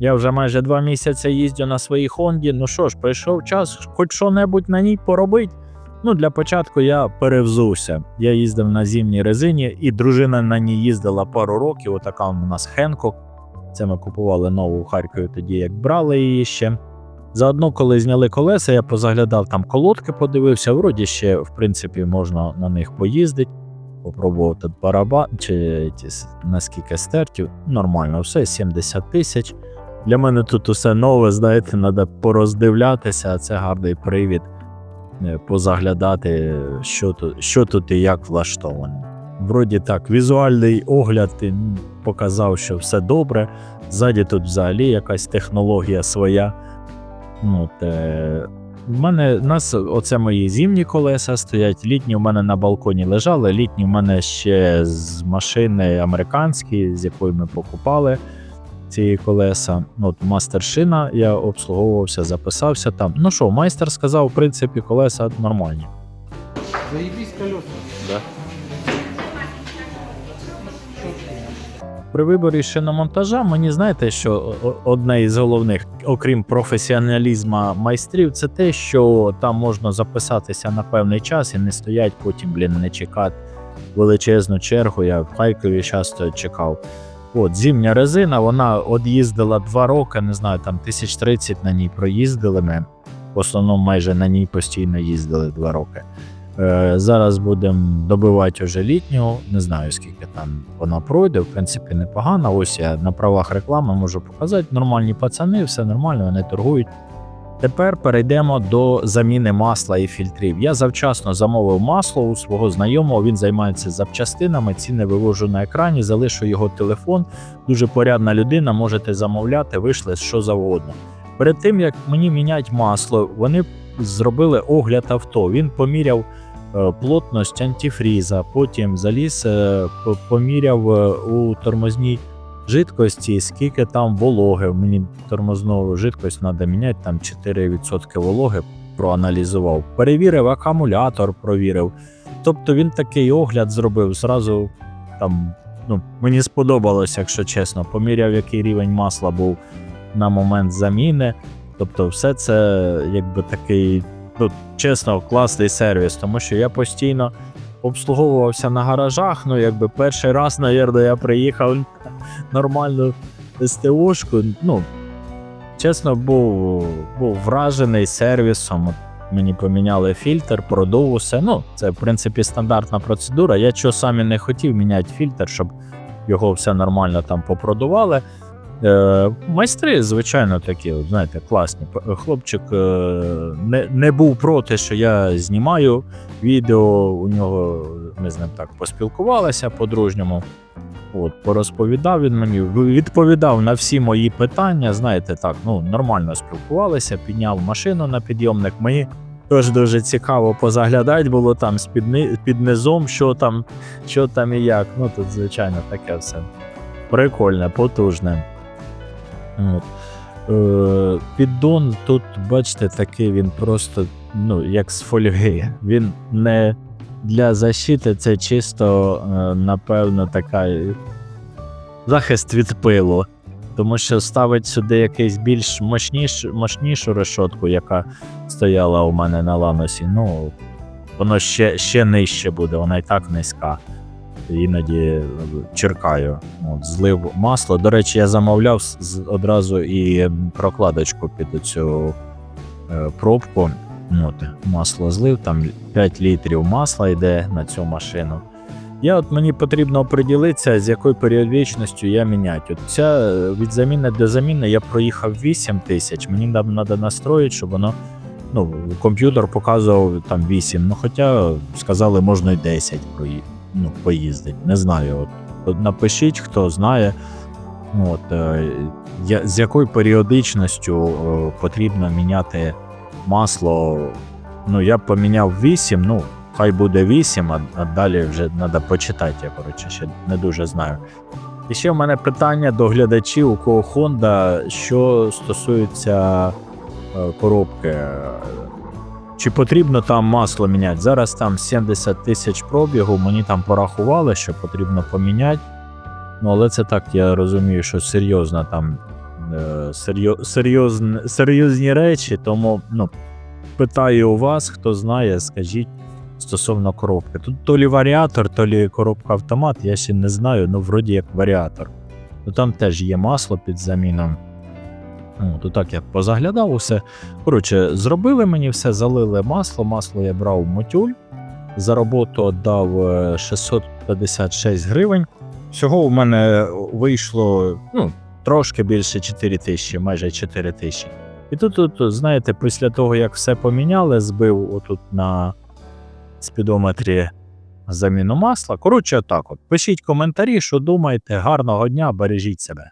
Я вже майже два місяці їздю на своїй Хонді. Ну що ж, прийшов час, хоч що-небудь на ній поробити. Ну, для початку я перевзувся. Я їздив на зимній резині, і дружина на ній їздила пару років. Отака у нас Хенкок. Це ми купували нову у Харкові тоді, як брали її ще. Заодно, коли зняли колеса, я позаглядав там колодки, подивився. Вроді ще, в принципі, можна на них поїздити, попробувати барабан чи наскільки стертів. Нормально, все 70 тисяч. Для мене тут усе нове, знаєте, треба пороздивлятися, а це гарний привід е, позаглядати, що тут, що тут і як влаштовано. Вроді так, візуальний огляд показав, що все добре. Ззаді тут взагалі якась технологія своя. Ну, от, е, мене у нас оце мої зимні колеса стоять. Літні в мене на балконі лежали. Літні в мене ще з машини американські, з якої ми покупали ці колеса. От мастершина, я обслуговувався, записався там. Ну що, майстер сказав, в принципі, колеса нормальні. Заебись колеса. Да. При виборі шиномонтажа мені знаєте, що одне із головних, окрім професіоналізму майстрів, це те, що там можна записатися на певний час і не стоять потім, блін, не чекати величезну чергу. Я в Харкові часто чекав. От зимня резина, вона од'їздила два роки, не знаю, там 1030 на ній проїздили ми. В основному майже на ній постійно їздили два роки. Е, Зараз будемо добивати вже літню. Не знаю, скільки там вона пройде. В принципі, непогано. Ось я на правах реклами можу показати. Нормальні пацани, все нормально, вони торгують. Тепер перейдемо до заміни масла і фільтрів. Я завчасно замовив масло у свого знайомого. Він займається запчастинами. Ціни вивожу на екрані, залишу його телефон. Дуже порядна людина. Можете замовляти, вийшли що завгодно. Перед тим як мені міняти масло, вони зробили огляд авто. Він поміряв е, плотність антифріза, потім заліз, е, поміряв е, у тормозній жидкості, скільки там вологи. Мені тормозну жидкость треба міняти, там 4% вологи проаналізував. Перевірив акумулятор, провірив. Тобто він такий огляд зробив зразу там. Ну, мені сподобалось, якщо чесно. Поміряв, який рівень масла був на момент заміни. Тобто, все це якби такий, ну, чесно, класний сервіс, тому що я постійно обслуговувався на гаражах. Ну, якби перший раз, навірно, я приїхав нормальну СТОшку. Ну, чесно, був, був вражений сервісом. Мені поміняли фільтр, продув усе. Ну, це, в принципі, стандартна процедура. Я чого сам і не хотів міняти фільтр, щоб його все нормально там попродували. Е, майстри, звичайно, такі, знаєте, класні. Хлопчик е, не, не був проти, що я знімаю відео. У нього ми з ним так поспілкувалися по-дружньому. От, порозповідав він мені, відповідав на всі мої питання. Знаєте, так, ну нормально спілкувалися, підняв машину на підйомник. Мені теж дуже цікаво позаглядати було там з під низом, що там, що там і як. Ну тут, звичайно, таке все прикольне, потужне. От. Е, піддон тут, бачите, такий він просто ну, як з фольги. Він не для защити, це чисто, е, напевно, така захист від пилу. Тому що ставить сюди якийсь більш мощніш, мощнішу решотку, яка стояла у мене на ланосі. Ну, воно ще, ще нижче буде, вона і так низька. Іноді черкаю. От, злив масло. До речі, я замовляв одразу і прокладочку під цю е, пробку. От, масло злив, там 5 літрів масла йде на цю машину. Я от мені потрібно оприділитися, з якою періодичністю я міняти. От ця е, від заміни до заміни я проїхав 8 тисяч. Мені там треба настроїти, щоб воно. Ну, комп'ютер показував там 8, ну хоча сказали, можна й 10 прої... ну, поїздити. Не знаю. От, напишіть, хто знає, от, е, з якою періодичністю е, потрібно міняти масло. Ну, я поміняв 8, ну, хай буде 8, а, а далі вже треба почитати. Я коротше ще не дуже знаю. І ще в мене питання до глядачів, у кого Honda, що стосується е, коробки. Чи потрібно там масло міняти? Зараз там 70 тисяч пробігу, мені там порахували, що потрібно поміняти. Ну, але це так, я розумію, що серйозно там е, серйо, серйозн, серйозні речі, тому ну, питаю у вас, хто знає, скажіть стосовно коробки. Тут то лі варіатор, то лі коробка автомат, я ще не знаю, ну вроді як варіатор. Ну там теж є масло під заміном. Ну, то так я позаглядав усе. Коротше, зробили мені все, залили масло. Масло я брав мотюль. За роботу дав е, 656 гривень. Всього у мене вийшло ну, трошки більше 4 тисячі, майже 4 тисячі. І тут, тут, знаєте, після того, як все поміняли, збив отут на спідометрі заміну масла. Коротше, так от. Пишіть коментарі, що думаєте. Гарного дня, бережіть себе.